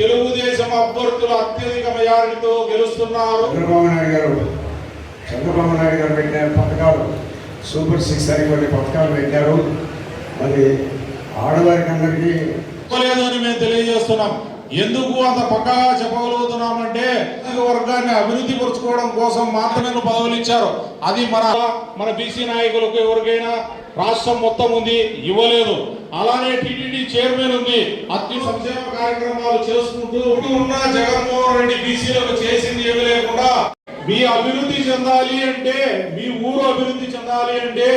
తెలుగుదేశం అభ్యర్థులు అత్యధిక మెజారిటీతో గెలుస్తున్నారు. చంద్రబాబు నాయుడు గారు చంద్రబాబు నాయుడు గారు పెట్టిన పథకాలు సూపర్ సిక్స్ అని కొన్ని పథకాలు పెట్టారు. మరి ఆడవారికి అందరికీ మేము తెలియజేస్తున్నాం. ఎందుకు అంత పక్కగా చెప్పగలుగుతున్నామంటే వర్గాన్ని అభివృద్ధి పరుచుకోవడం కోసం మాత్రమే పదవులు ఇచ్చారు. అది మన మన బీసీ నాయకులకు ఎవరికైనా రాష్ట్రం మొత్తం ఉంది ఇవ్వలేదు. అలానే టీటీడీ చైర్మన్ ఉంది. అతి సంక్షేమ కార్యక్రమాలు చేసుకుంటూ ఉన్న జగన్మోహన్ రెడ్డి బీసీలకు చేసింది ఏమి లేకుండా మీ అభివృద్ధి చెందాలి అంటే మీ ఊరు అభివృద్ధి చెందాలి అంటే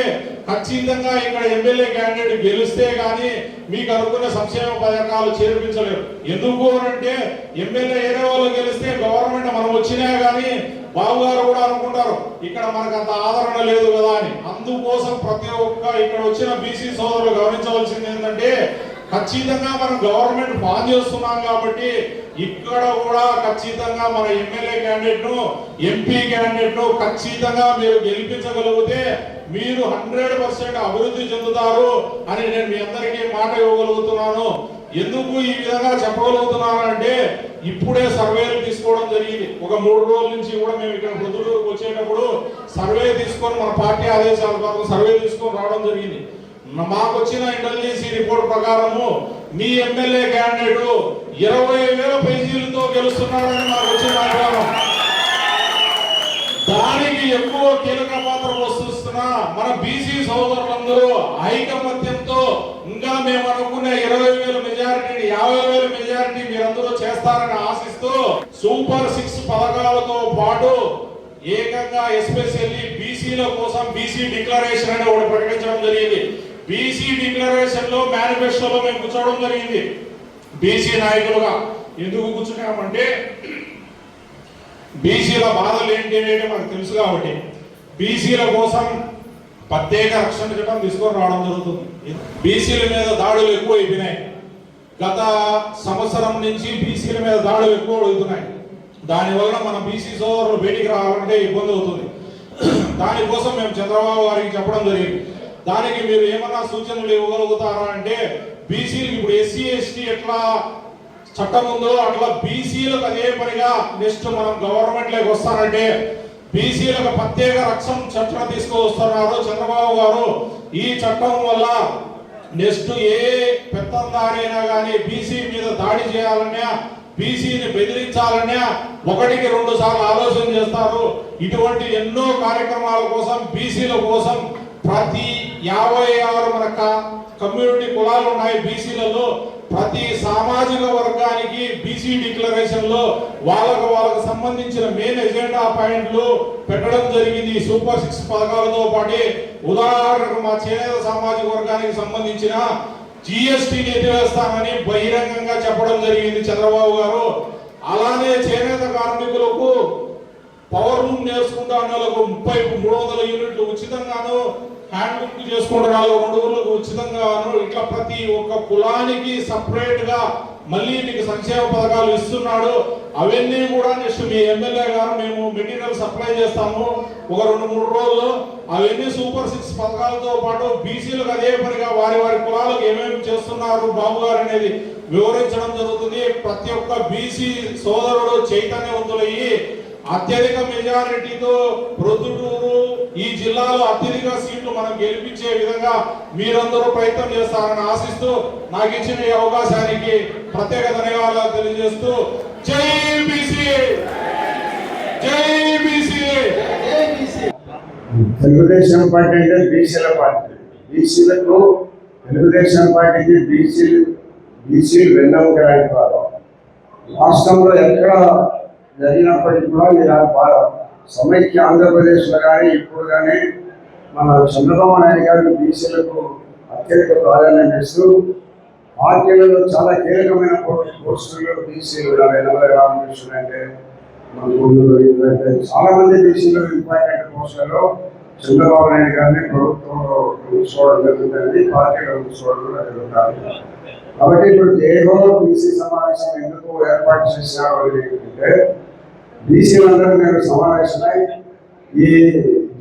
ఖచ్చితంగా ఇక్కడ ఎమ్మెల్యే క్యాండిడేట్ గెలిస్తే కానీ మీకు అనుకున్న సంక్షేమ పథకాలు చేర్పించలేరు. ఎందుకు అంటే ఎమ్మెల్యే ఏరే వాళ్ళు గెలిస్తే గవర్నమెంట్ మనం వచ్చినా కానీ బాబు గారు కూడా అనుకుంటారు ఇక్కడ మనకు అంత ఆదరణ లేదు కదా అని. అందుకోసం ప్రతి ఒక్క ఇక్కడ వచ్చిన బీసీ సోదరులు గమనించవలసింది ఏంటంటే ఖచ్చితంగా మనం గవర్నమెంట్ బాన్ చేస్తున్నాం కాబట్టి ఇక్కడ కూడా ఖచ్చితంగా మన ఎమ్మెల్యే క్యాండిడేట్ను ఎంపీ క్యాండిడేట్ను ఖచ్చితంగా మీరు గెలిపించగలిగితే మీరు హండ్రెడ్ పర్సెంట్ అభివృద్ధి చెందుతారు అని నేను మీ అందరికీ మాట ఇవ్వగలుగుతున్నాను. ఎందుకు ఈ విధంగా చెప్పగలుగుతున్నాను అంటే ఇప్పుడే సర్వేలు తీసుకోవడం జరిగింది. ఒక మూడు రోజుల నుంచి కూడా మేము ఇక్కడ పొద్దుటూరుకు వచ్చేటప్పుడు సర్వే తీసుకొని మన పార్టీ ఆదేశాల ప్రకారం సర్వే తీసుకొని రావడం జరిగింది. మాకు వచ్చిన ఇంటెలిజెన్సీ రిపోర్ట్ ప్రకారము మీ ఎమ్మెల్యే క్యాండిడేట్ ఇరవై వేల పేజీలతో గెలుస్తున్నాడని మాకు వచ్చిన దానికి ఎక్కువ కీలక పాత్ర మన బీసీ సోదరులందరూ ఐకమత్యంతో ఇంకా మేము అనుకునే ఇరవై వేల మెజారిటీ యాభై వేల మెజారిటీ మీరందరూ చేస్తారని ఆశిస్తూ సూపర్ సిక్స్ పథకాలతో పాటు ఏకంగా ఎస్పెషల్లీ బీసీల కోసం బీసీ డిక్లరేషన్ అని ఒకటి ప్రకటించడం జరిగింది. బీసీ డిక్లరేషన్లో మేనిఫెస్టోలో మేము కూర్చోవడం జరిగింది. బీసీ నాయకులుగా ఎందుకు కూర్చున్నామంటే బీసీల బాధలు ఏంటి అనేది మనకు తెలుసు కాబట్టి. బీసీల కోసం ప్రత్యేక రక్షణ చట్టం తీసుకొని రావడం జరుగుతుంది. బీసీల మీద దాడులు ఎక్కువ అయిపోయినాయి. గత సంవత్సరం నుంచి బీసీల మీద దాడులు ఎక్కువ అవుతున్నాయి. దానివల్ల మన బీసీ సోదరులు బయటికి రావాలంటే ఇబ్బంది అవుతుంది. దానికోసం మేము చంద్రబాబు గారికి చెప్పడం జరిగింది. దానికి మీరు ఏమన్నా సూచనలు ఇవ్వగలుగుతారా అంటే బీసీలకు ఇప్పుడు ఎస్సీ ఎస్టీ ఎట్లా చట్టం ఉందో అట్లా బీసీలకు అదే పనిగా నెక్స్ట్ మనం గవర్నమెంట్లోకి వస్తారంటే బీసీలకు ప్రత్యేక రక్షణ చట్టం తీసుకువస్తున్నారు చంద్రబాబు గారు. ఈ చట్టం వల్ల నెక్స్ట్ ఏ పెత్తందారైనా కానీ బీసీ మీద దాడి చేయాలన్నా బీసీని బెదిరించాలన్నా ఒకటికి రెండు సార్లు ఆలోచన చేస్తారు. ఇటువంటి ఎన్నో కార్యక్రమాల కోసం బీసీల కోసం ప్రతి యాభై ఆరు మన కమ్యూనిటీ కులాలు ఉన్నాయి బీసీలలో. ప్రతి సామాజిక వర్గానికి బీసీ డిక్లరేషన్లో వాళ్ళకు వాళ్ళకు సంబంధించిన మెయిన్ ఎజెండా పాయింట్లు పెట్టడం జరిగింది సూపర్ సిక్స్ పథకాలతో పాటు. ఉదాహరణకు మా చేనేత సామాజిక వర్గానికి సంబంధించిన జిఎస్టీ ఎత్తివేస్తామని బహిరంగంగా చెప్పడం జరిగింది చంద్రబాబు గారు. అలానే చేనేత కార్మికులకు పవర్ రూమ్ నేర్చుకుంటా అన్న వాళ్ళకు ముప్పై మూడు వందల యూనిట్లు ఉచితంగాను హ్యాండ్ బుక్ చేసుకుంటున్న రెండు ఊర్లకు ఉచితంగా ఇట్లా ప్రతి ఒక్క కులానికి సపరేట్గా మళ్ళీ మీకు సంక్షేమ పథకాలు ఇస్తున్నాడు. అవన్నీ కూడా నెక్స్ట్ మీ ఎమ్మెల్యే గారు మేము మెటీరియల్ సప్లై చేస్తాము. ఒక రెండు మూడు రోజులు. అవన్నీ సూపర్ సిక్స్ పథకాలతో పాటు బీసీలకు అదే పనిగా వారి వారి కులాలకు ఏమేమి చేస్తున్నారు బాబు గారు అనేది వివరించడం జరుగుతుంది. ప్రతి ఒక్క బీసీ సోదరుడు చైతన్యవంతులయ్యి అత్యధిక మెజారిటీతో ప్రొద్దుటూరు ఈ జిల్లాలో అత్యధిక సీట్లు మనం గెలిపించే విధంగా మీరందరూ ప్రయత్నం చేస్తారని ఆశిస్తూ నాకు ఇచ్చిన ఈ అవకాశానికి ప్రత్యేక ధన్యవాదాలు తెలియజేస్తూ జై బీసీ! జై బీసీ! తెలుగుదేశం పార్టీ అంటే బీసీల పార్టీ. బీసీలకు తెలుగుదేశం పార్టీకి బీసీలు బీసీలు వెన్నముక లాంటి రాష్ట్రంలో ఎక్కడ జరిగినప్పటికీ కూడా మీరు సమైక్య ఆంధ్రప్రదేశ్లో కానీ ఇప్పుడు కానీ మన చంద్రబాబు నాయుడు గారు బీసీలకు అత్యధిక ప్రాధాన్యం ఇస్తూ పార్టీలలో చాలా కీలకమైన పో- పోస్టులు బీసీలు ఎనభై రామకృష్ణ అంటే మన గుంటూరు ఇటువంటి చాలా మంది బీసీలు ఇంపార్టెంట్ పోస్టులలో చంద్రబాబు నాయుడు గారిని ప్రభుత్వంలో చూసుకోవడం జరుగుతుంది పార్టీలో చూసుకోవడం జరుగుతుంది. కాబట్టి ఇప్పుడు దేహంలో బీసీ సమావేశం ఎందుకు ఏర్పాటు చేశారు అంటే బీసీలందరూ మీరు సమావేశమై ఈ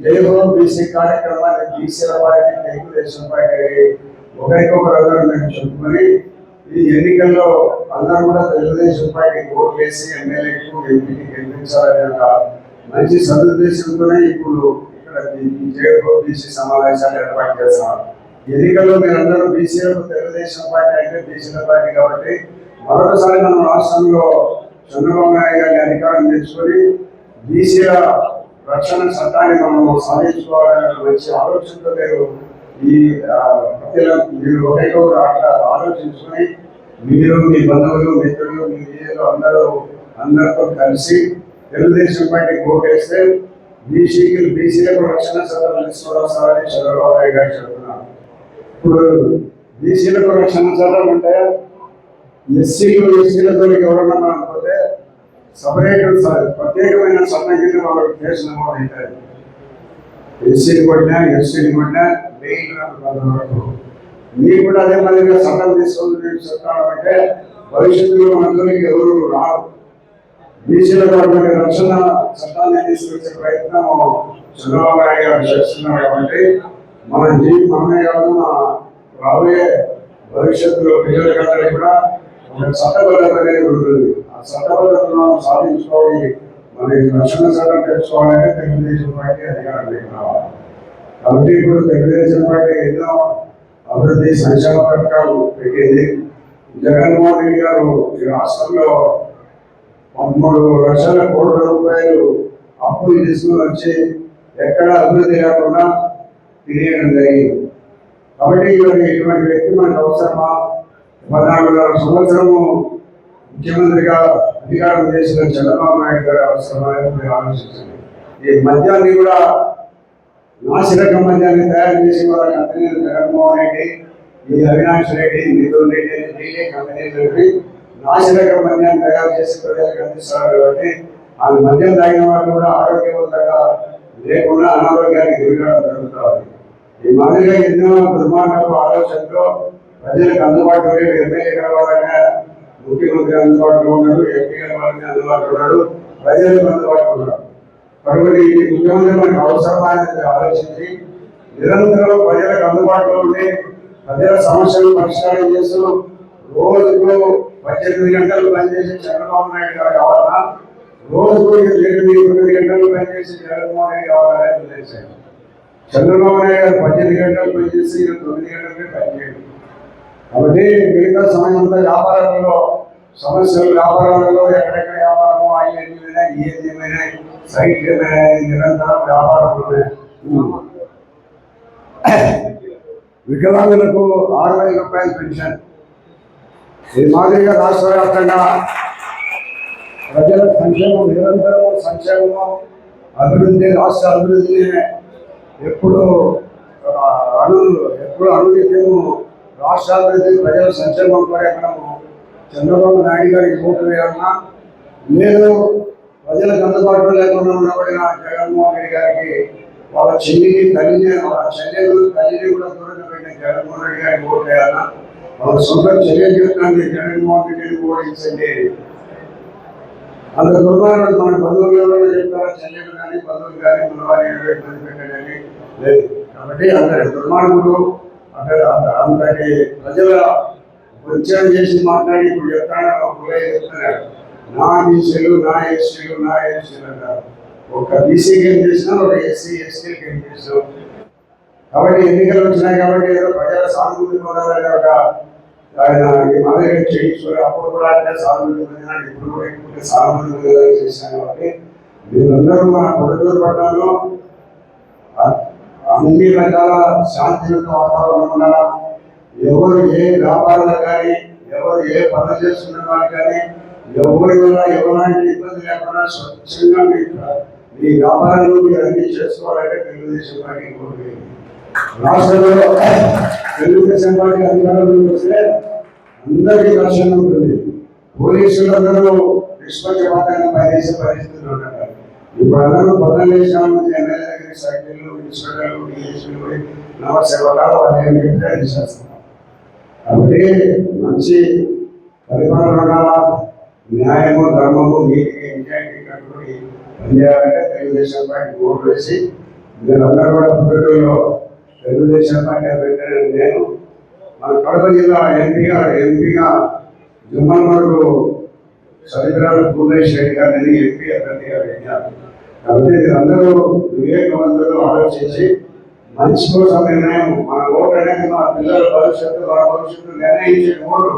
జేహో బీసీ కార్యక్రమాన్ని బీసీల పార్టీ తెలుగుదేశం పార్టీ ఒకరికొకరు మేము చెప్పుకొని ఈ ఎన్నికల్లో అందరూ కూడా తెలుగుదేశం పార్టీకి ఓటు వేసి ఎమ్మెల్యేకు ఎంపీకి గెలిపించాలనే ఒక మంచి సదుద్దేశంతోనే ఇప్పుడు ఇక్కడ బీసీ సమావేశాలు ఏర్పాటు చేస్తున్నారు ఎన్నికల్లో మీరందరూ బీసీలకు తెలుగుదేశం పార్టీ అంటే బీసీల పార్టీ కాబట్టి మరొకసారి మనం రాష్ట్రంలో చంద్రబాబు నాయుడు గారి అధికారం తెచ్చుకొని బీసీల రక్షణ చట్టాన్ని మనం సాధించుకోవాలనే మంచి ఆలోచనతో మీరు ఈ ఆ, మీరు ఒకరికొకరు అట్లా ఆలోచించుకొని మీరు మీ బంధువులు మిత్రులు మీ వీధిలో అందరూ అందరితో కలిసి తెలుగుదేశం పార్టీ ఓటేస్తే బీసీకి బీసీలకు రక్షణ చట్టాలు తీసుకురావాలని చంద్రబాబు నాయుడు గారు చెప్తున్నారు. ఇప్పుడు బీసీలకు రక్షణ చట్టం అంటే ఎస్సీలు ఎస్సీలతో ఎవరన్నా మనం సపరేట్ ప్రత్యేకమైన చట్టం వాళ్ళకి కేసు నమోదు అవుతాయి ఎస్సీని కొట్టినా ఎస్సీని కొట్టినా బెయిల్ వరకు మీరు కూడా అదే మాదిరిగా చట్టం తీసుకొని చెప్తామంటే భవిష్యత్తులో మనందరికీ ఎవరు రారు. బీసీలకు అటువంటి రక్షణ చట్టాన్ని తీసుకొచ్చే ప్రయత్నం చంద్రబాబు నాయుడు గారు చేస్తున్నారు కాబట్టి మన జీవి మనమే కాదు మన రాబోయే భవిష్యత్తులో పిల్లలకందరికీ కూడా ఒక చట్టబద్ధత అనేది ఉంటుంది. ఆ సాధించుకోవాలి మరి రక్షణ చట్టం తెచ్చుకోవాలంటే తెలుగుదేశం పార్టీ అధికారంలోకి రావాలి కాబట్టి ఇప్పుడు తెలుగుదేశం పార్టీ ఎన్నో అభివృద్ధి సంక్షేమ పథకాలు పెట్టేది జగన్మోహన్ రెడ్డి గారు ఈ రాష్ట్రంలో మూడు లక్షల కోట్ల రూపాయలు అప్పులు తీసుకుని వచ్చి ఎక్కడ అభివృద్ధి లేకుండా తినేయడం జరిగింది కాబట్టి ఇటువంటి ఇటువంటి వ్యక్తి మనకు అవసరమా? పద్నాలుగున్నర సంవత్సరము ముఖ్యమంత్రిగా అధికారం చేసిన చంద్రబాబు నాయుడు గారు అవసరమైన అని మీరు ఆలోచించండి. ఈ మద్యాన్ని కూడా నాసిరకం మద్యాన్ని తయారు చేసి వాళ్ళ కంపెనీలు జగన్మోహన్ రెడ్డి ఈ అవినాష్ రెడ్డి మిథున్ రెడ్డి అని డీలే కంపెనీలు నాసిరకం మద్యాన్ని తయారు చేసి ప్రజలకు అందిస్తారు కాబట్టి ఆ మద్యం తాగిన వాళ్ళు కూడా ఆరోగ్యవంతంగా లేకుండా అనారోగ్యానికి గురికావడం జరుగుతుంది ఈ మాదిరిగా ఎన్నో దుర్మార్గపు ఆలోచనలో ప్రజలకు అందుబాటులో ఎమ్మెల్యే కావాలనే ముఖ్యమంత్రి అందుబాటులో ఉన్నాడు ఎంపీ గారి అందుబాటులో ఉన్నాడు ప్రజలకు అందుబాటులో ఉన్నాడు. అటువంటి ముఖ్యమంత్రి మనకు అవసరమైనది ఆలోచించి నిరంతరం ప్రజలకు అందుబాటులో ఉండి ప్రజల సమస్యలు పరిష్కారం చేస్తూ రోజుకు పద్దెనిమిది గంటలు పనిచేసే చంద్రబాబు నాయుడు గారు కావాలన్నా రోజుకు ఎనిమిది తొమ్మిది గంటలు పనిచేసే జగన్మోహన్ రెడ్డి కావాలని చంద్రబాబు నాయుడు గారు పద్దెనిమిది గంటలు పనిచేసి తొమ్మిది గంటలకే పనిచేయడు కాబట్టి మిగతా సమయంలో వ్యాపారంలో వ్యాపారాలలో సమస్యలు వ్యాపారాలలో ఎక్కడెక్కడ వ్యాపారము అవి ఏమైనా ఏది ఏమైనా సైట్ ఏమైనా నిరంతరం వ్యాపారంలోనే వికలాంగులకు ఆరు వేల రూపాయల పెన్షన్. ఈ మాదిరిగా రాష్ట్ర వ్యాప్తంగా ప్రజల సంక్షేమం నిరంతరం సంక్షేమం అభివృద్ధి రాష్ట్ర అభివృద్ధిని ఎప్పుడు అను ఎప్పుడు అనునిత్యము రాష్ట్ర అభివృద్ధి ప్రజల సంక్షేమం కొరకు మనము చంద్రబాబు నాయుడు గారికి ఓటు వేయాలన్నా లేదు ప్రజలకు అందుబాటులో లేకుండా ఉండబడిన జగన్మోహన్ రెడ్డి గారికి వాళ్ళ చెల్లిని తల్లిని వాళ్ళ చెల్లెలు తల్లిని కూడా దూరంగా పెట్టిన జగన్మోహన్ రెడ్డి గారికి ఓటు వేయాలన్నా వాళ్ళ సొంత చెల్లె జీవితాన్ని జగన్మోహన్ రెడ్డిని ఓడించండి అంత దుర్మార్గుడు మన బంధువులలో చెప్తారా? చెల్లెలు కానీ బంధువులు కానీ మన వారి ఇబ్బంది పెట్టాలని లేదు. కాబట్టి అందరి దుర్మార్గుడు అక్కడ అంతటి ప్రజల పరిచయం చేసి మాట్లాడి ఇప్పుడు చెప్తాను పుల్లయ్య చెప్తున్నాడు నా బీసీలు నా ఎస్సీలు నా ఎస్సీలు అన్నారు ఒక బీసీకి ఏం చేసినా ఒక ఎస్సీ ఎస్టీకి ఏం చేసినాం. కాబట్టి ఎన్నికలు వచ్చినాయి కాబట్టి ఏదో ప్రజల సానుభూతి పొందాలని ఒక ఆయన ఈ మాదిరిగా చేయించుకుని అప్పుడు కూడా అంటే సానుభూతి పొందినాడు ఇప్పుడు కూడా ఎక్కువ సానుభూతి పొందాలని చేశాను కాబట్టి. మీరందరూ మన పొద్దుటూరు పట్టణంలో అన్ని రకాల శాంతియుత వాతావరణం ఉండాలా ఎవరు ఏ వ్యాపారాలు కానీ ఎవరు ఏ పనులు చేస్తున్న వాళ్ళు కానీ ఎవరి వల్ల ఎవరాంటి ఇబ్బంది లేకుండా స్వచ్ఛంగా మీ మీ వ్యాపారాలు మీరు అన్ని చేసుకోవాలంటే తెలుగుదేశం పార్టీ కోరుకుంది రాష్ట్రంలో తెలుగుదేశం పార్టీ అధికారంలోకి వస్తే అందరికీ రక్షణ ఉంటుంది. పోలీసులందరూ నిష్పక్షపాతంగా పనిచేసే పరిస్థితులు ఉంటారు. ఇప్పుడు అందరూ పొద్దున్న లేచిన ఎమ్మెల్యే దగ్గర సైకిళ్ళు ఇన్స్పెక్టర్లు డిఎస్పీలు నమస్తే వాళ్ళు వాళ్ళు ఏం చెప్తే కాబట్టి మంచి పరిపాలన న్యాయము ధర్మము నీతికి నిజాయితీ కట్టుకుని పనిచేయాలంటే తెలుగుదేశం పార్టీ ఓటు వేసి మీరందరూ కూడా పుట్టూరులో తెలుగుదేశం పార్టీ అభ్యర్థి నేను మన కడప జిల్లా ఎంపీగా ఎంపీగా జమ్మల్ వరకు సరిగ్రాల భూమేష్ రెడ్డి గారిని ఎంపీ అభ్యర్థిగా వెళ్ళారు కాబట్టి అందరూ వివేకవంతులు ఆలోచించి మంచి కోసం నిర్ణయం మన ఓటు అనేది మన పిల్లల భవిష్యత్తు మన భవిష్యత్తు నిర్ణయించే ఓటు.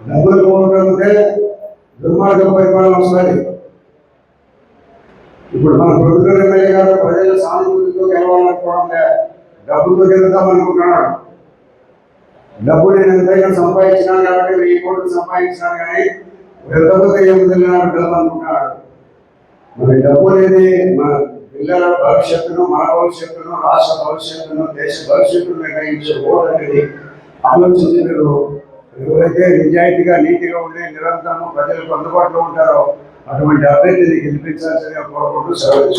డబ్బులు ఓటు అంటే దుర్మార్గ పరిపాలన వస్తుంది. ఇప్పుడు మన ప్రొద్దుటూరు ఎమ్మెల్యే గారు ప్రజల సానుభూతితో గెలవాలనుకోవడం లే. డబ్బుతో గెలుద్దాం అనుకుంటున్నాడు. డబ్బు నేను ఎంతైనా సంపాదించినాను కాబట్టి వెయ్యి కోట్లు సంపాదించినాను కానీ వెళ్ళకపోతే ఏముంది అనుకుంటున్నాడు మరి డబ్బు అనేది మన పిల్లల భవిష్యత్తును మన భవిష్యత్తును రాష్ట్ర భవిష్యత్తును దేశ భవిష్యత్తును నిర్ణయించే ఓటు అనేది ఆలోచించి మీరు ఎవరైతే నిజాయితీగా నీతిగా ఉండి నిరంతరం ప్రజలకు అందుబాటులో ఉంటారో అటువంటి అభ్యర్థిని గెలిపించాల్సిన కోరుకుంటూ సెలవు